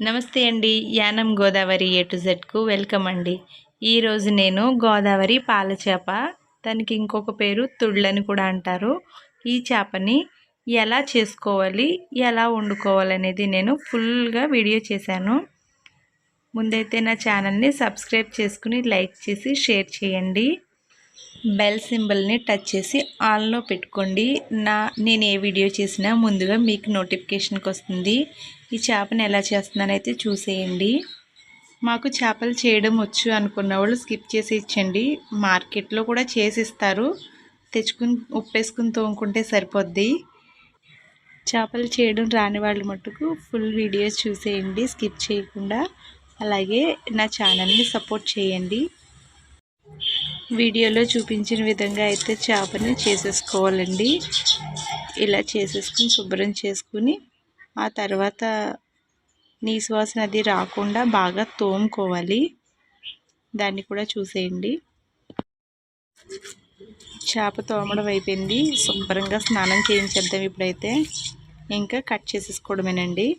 నమస్తే అండి. Yanam Godavari A to జెడ్కు వెల్కమ్ అండి. ఈరోజు నేను గోదావరి పాల చేప దానికి ఇంకొక పేరు తుళ్ళని కూడా అంటారు. ఈ చేపని ఎలా చేసుకోవాలి ఎలా వండుకోవాలి అనేది నేను ఫుల్గా వీడియో చేశాను. ముందైతే నా ఛానల్ని సబ్స్క్రైబ్ చేసుకుని లైక్ చేసి షేర్ చేయండి. బెల్ సింబల్ని టచ్ చేసి ఆన్లో పెట్టుకోండి. నా నేను ఏ వీడియో చేసినా ముందుగా మీకు నోటిఫికేషన్కి వస్తుంది. ఈ చేపను ఎలా చేస్తున్నానైతే చూసేయండి. మాకు చేపలు చేయడం వచ్చు అనుకున్న వాళ్ళు స్కిప్ చేసి ఇచ్చండి. మార్కెట్లో కూడా చేసిస్తారు. తెచ్చుకుని ఉప్పేసుకుని తోముకుంటే సరిపోద్ది. చేపలు చేయడం రాని వాళ్ళు మట్టుకు ఫుల్ వీడియోస్ చూసేయండి స్కిప్ చేయకుండా. అలాగే నా ఛానల్ని సపోర్ట్ చేయండి. వీడియోలో చూపించిన విధంగా అయితే చేపని చేసేసుకోవాలండి. ఇలా చేసేసుకుని శుభ్రం చేసుకుని ఆ తర్వాత నీసు వాసన అది రాకుండా బాగా తోముకోవాలి. దాన్ని కూడా చూసేయండి. చేప తోమడం అయిపోయింది. శుభ్రంగా స్నానం చేయించేద్దాం ఇప్పుడైతే. ఇంకా కట్ చేసేసుకోవడమేనండి.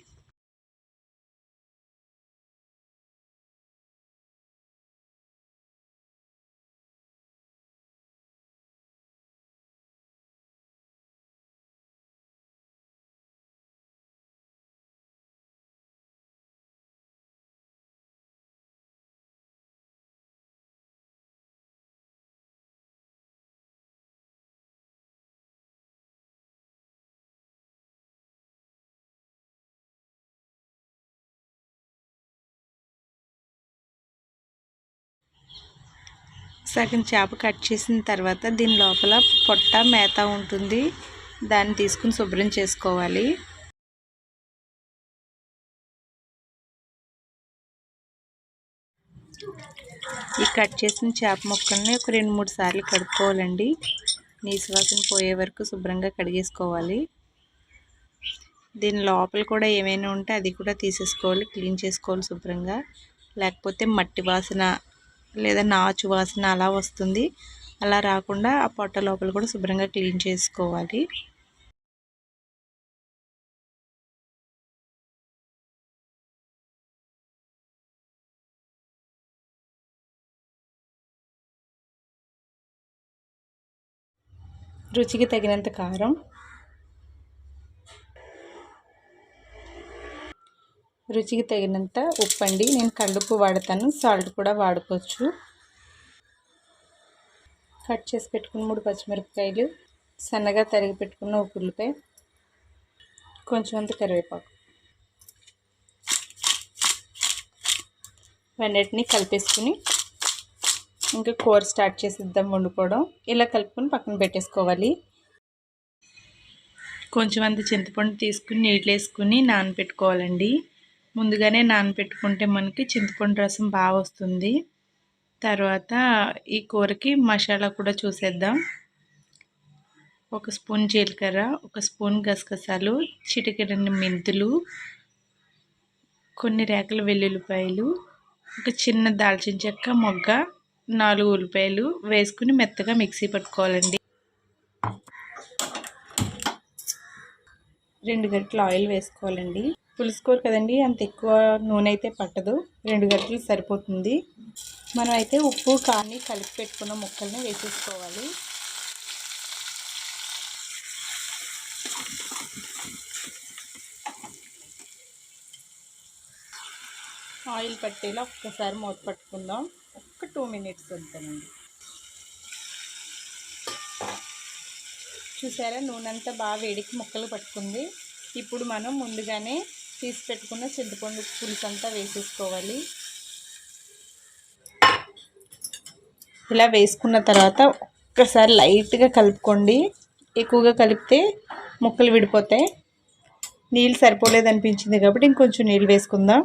సగం చేప కట్ చేసిన తర్వాత దీని లోపల పొట్ట మేత ఉంటుంది. దాన్ని తీసుకుని శుభ్రం చేసుకోవాలి. ఈ కట్ చేసిన చేప ముక్కల్ని ఒక రెండు మూడు సార్లు కడుక్కోవాలండి. నీసువాసన పోయే వరకు శుభ్రంగా కడిగేసుకోవాలి. దీని లోపల కూడా ఏమైనా ఉంటే అది కూడా తీసేసుకోవాలి క్లీన్ చేసుకోవాలి శుభ్రంగా. లేకపోతే మట్టి వాసన లేదా నాచు వాసన అలా వస్తుంది. అలా రాకుండా ఆ పొట్ట లోపల కూడా శుభ్రంగా క్లీన్ చేసుకోవాలి. రుచికి తగినంత కారం రుచికి తగినంత ఉప్పు అండి నేను కళ్ళుప్పు వాడతాను. సాల్ట్ కూడా వాడుకోవచ్చు. కట్ చేసి పెట్టుకున్న మూడు పచ్చిమిరపకాయలు సన్నగా తరిగి పెట్టుకున్న ఒక ఉల్లిపాయ కొంచెం అంత కరివేపాకు. వెన్నటిని కలిపేసుకుని ఇంకా కూర స్టార్ట్ చేసిద్దాం వండుకోవడం. ఇలా కలుపుకొని పక్కన పెట్టేసుకోవాలి. కొంచెం అంత చింతపండు తీసుకుని నీళ్ళు వేసుకుని నానబెట్టుకోవాలండి. ముందుగానే నానబెట్టుకుంటే మనకి చింతపండు రసం బాగా వస్తుంది. తర్వాత ఈ కూరకి మసాలా కూడా చూసేద్దాం. ఒక స్పూన్ జీలకర్ర ఒక స్పూన్ గసగసాలు చిటికెడని మెంతులు కొన్ని రేకల వెల్లుల్లిపాయలు ఒక చిన్న దాల్చిన చెక్క మొగ్గ నాలుగు ఉల్లిపాయలు వేసుకుని మెత్తగా మిక్సీ పట్టుకోవాలండి. రెండు గంటలు ఆయిల్ వేసుకోవాలండి. పులుసుకోరు కదండి అంత ఎక్కువ నూనె అయితే పట్టదు. రెండు గంటలు సరిపోతుంది. మనం అయితే ఉప్పు కానీ కలిపి పెట్టుకున్న ముక్కల్ని వేసేసుకోవాలి. ఆయిల్ పట్టేలా ఒక్కసారి మూత పట్టుకుందాం. ఒక్క టూ మినిట్స్ వద్దానండి చూసారా నూనె అంతా బాగా వేడికి ముక్కలు పట్టుకుంది. ఇప్పుడు మనం ముందుగానే తీసి పెట్టుకున్న చింతపండు పులుసు అంతా వేసేసుకోవాలి. ఇలా వేసుకున్న తర్వాత ఒక్కసారి లైట్గా కలుపుకోండి. ఎక్కువగా కలిపితే ముక్కలు విడిపోతాయి. నీళ్ళు సరిపోలేదు అనిపించింది కాబట్టి ఇంకొంచెం నీళ్ళు వేసుకుందాం.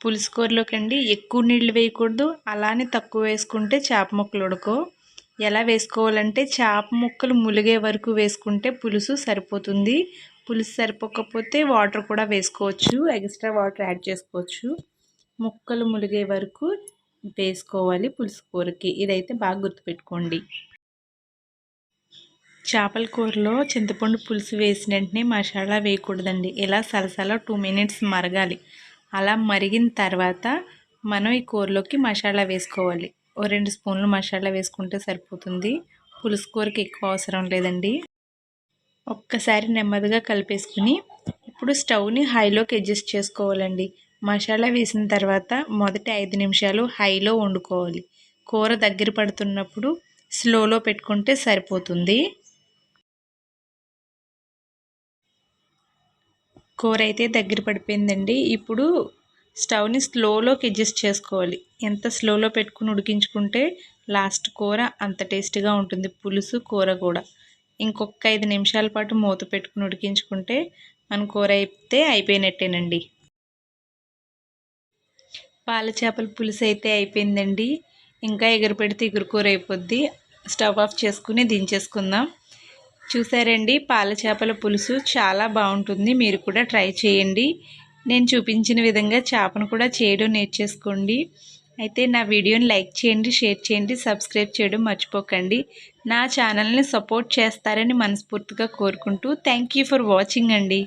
పులుసు కూరలోకి అండి ఎక్కువ నీళ్ళు వేయకూడదు. అలానే తక్కువ వేసుకుంటే చేప ముక్కలు ఉడకో ఎలా వేసుకోవాలంటే చేప ముక్కలు ములిగే వరకు వేసుకుంటే పులుసు సరిపోతుంది. పులుసు సరిపోకపోతే వాటర్ కూడా వేసుకోవచ్చు. ఎక్స్ట్రా వాటర్ యాడ్ చేసుకోవచ్చు. ముక్కలు ములిగే వరకు వేసుకోవాలి పులుసు కూరకి. ఇదైతే బాగా గుర్తుపెట్టుకోండి. చేపల కూరలో చింతపండు పులుసు వేసిన వెంటనే మసాలా వేయకూడదండి. ఇలా సలసలా టూ మినిట్స్ మరగాలి. అలా మరిగిన తర్వాత మనం ఈ కూరలోకి మసాలా వేసుకోవాలి. ఓ రెండు స్పూన్లు మసాలా వేసుకుంటే సరిపోతుంది. పులుసు కూరకి ఎక్కువ అవసరం లేదండి. ఒక్కసారి నెమ్మదిగా కలిపేసుకుని ఇప్పుడు స్టవ్ని హైలోకి అడ్జస్ట్ చేసుకోవాలండి. మసాలా వేసిన తర్వాత మొదటి ఐదు నిమిషాలు హైలో వండుకోవాలి. కూర దగ్గర పడుతున్నప్పుడు స్లోలో పెట్టుకుంటే సరిపోతుంది. కూర అయితే దగ్గర పడిపోయిందండి. ఇప్పుడు స్టవ్ని స్లోలోకి అడ్జస్ట్ చేసుకోవాలి. ఎంత స్లోలో పెట్టుకుని ఉడికించుకుంటే లాస్ట్ కూర అంత టేస్టీగా ఉంటుంది. పులుసు కూర కూడా. ఇంకొక ఐదు నిమిషాల పాటు మూత పెట్టుకుని ఉడికించుకుంటే మన కూర అయితే అయిపోయినట్టేనండి. పాల చేపల పులుసు అయితే అయిపోయిందండి. ఇంకా ఎగురు పెడితే ఎగురు కూర అయిపోద్ది. స్టవ్ ఆఫ్ చేసుకుని దించేసుకుందాం. చూసారండి పాల చేపల పులుసు చాలా బాగుంటుంది. మీరు కూడా ట్రై చేయండి. నేను చూపించిన విధంగా చేపను కూడా చేయడం నేర్చేసుకోండి. అయితే నా వీడియోని లైక్ చేయండి షేర్ చేయండి సబ్స్క్రైబ్ చేయడం మర్చిపోకండి. నా ఛానల్ని సపోర్ట్ చేస్తారని మనస్ఫూర్తిగా కోరుకుంటూ థ్యాంక్ ఫర్ వాచింగ్ అండి.